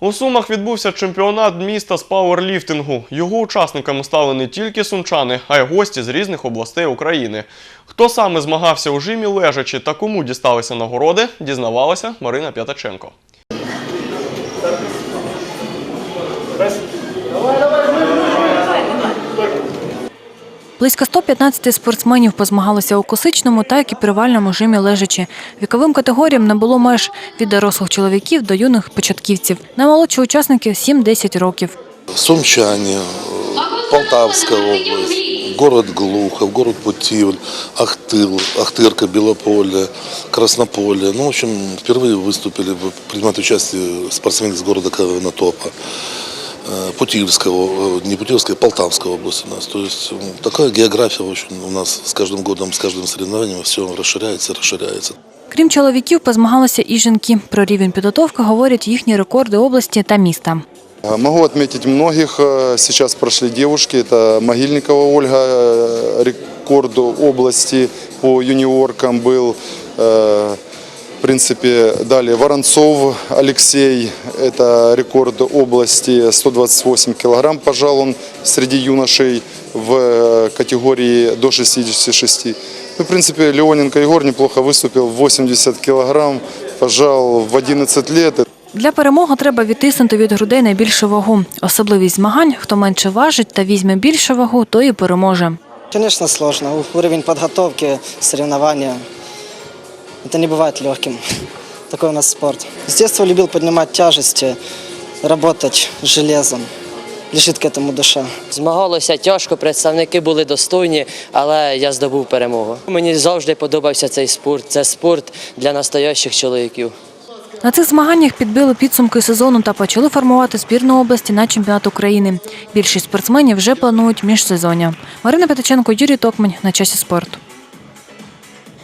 У Сумах відбувся чемпіонат міста з пауерліфтингу. Його учасниками стали не тільки сумчани, а й гості з різних областей України. Хто саме змагався у жимі лежачи та кому дісталися нагороди, дізнавалася Марина П'ятаченко. Близько 115 спортсменів позмагалися у класичному та екіпірувальному жимі лежачі. Віковим категоріям не було меж від дорослих чоловіків до юних початківців. Наймолодші учасники 7-10 років. Сумчане, э, Полтавская область, город Глухов, город Путивль, Ахтыл, Ахтырка, Белополе, Краснополе. Ну, в общем, впервые выступили, в- принимают участие спортсмены из города Конотопа. Э, Путивльского, э, не Путивльская, Полтавская область у нас. То есть м, такая география, в общем, у нас с каждым годом, с каждым соревнованием все расширяется, расширяется. Крім чоловіків, позмагалися і жінки. Про рівень підготовки говорять їхні рекорди області та міста. А, Могу отметить многих. э, Сейчас прошли девушки. Это Могильникова Ольга, э, рекорд области по юниоркам был. Э, В принципе, далее Воронцов Алексей, это рекорд области, 128 килограмм, пожал он среди юношей в э, категории до 66. Ну, в принципе, Леоненко Егор неплохо выступил, 80 килограмм, пожал в 11 лет. Для перемоги треба відтиснути від грудей найбільшу вагу. Особливість змагань, хто менше важить та візьме більшу вагу, той і переможе. Конечно, сложно. Уровень подготовки, соревнования. Это не бывает легким. Такой у нас спорт. С детства любил поднимать тяжести, работать с железом. Лежит к этому душа. Змагалося тяжко, представники були достойні, але я здобув перемогу. Мені завжди подобався цей спорт. Це спорт для настоящих чоловіків. На цих змаганнях підбили підсумки сезону та почали формувати збірну області на чемпіонат України. Більшість спортсменів вже планують міжсезоння. Марина Петиченко, Юрій Токмань на часі спорту.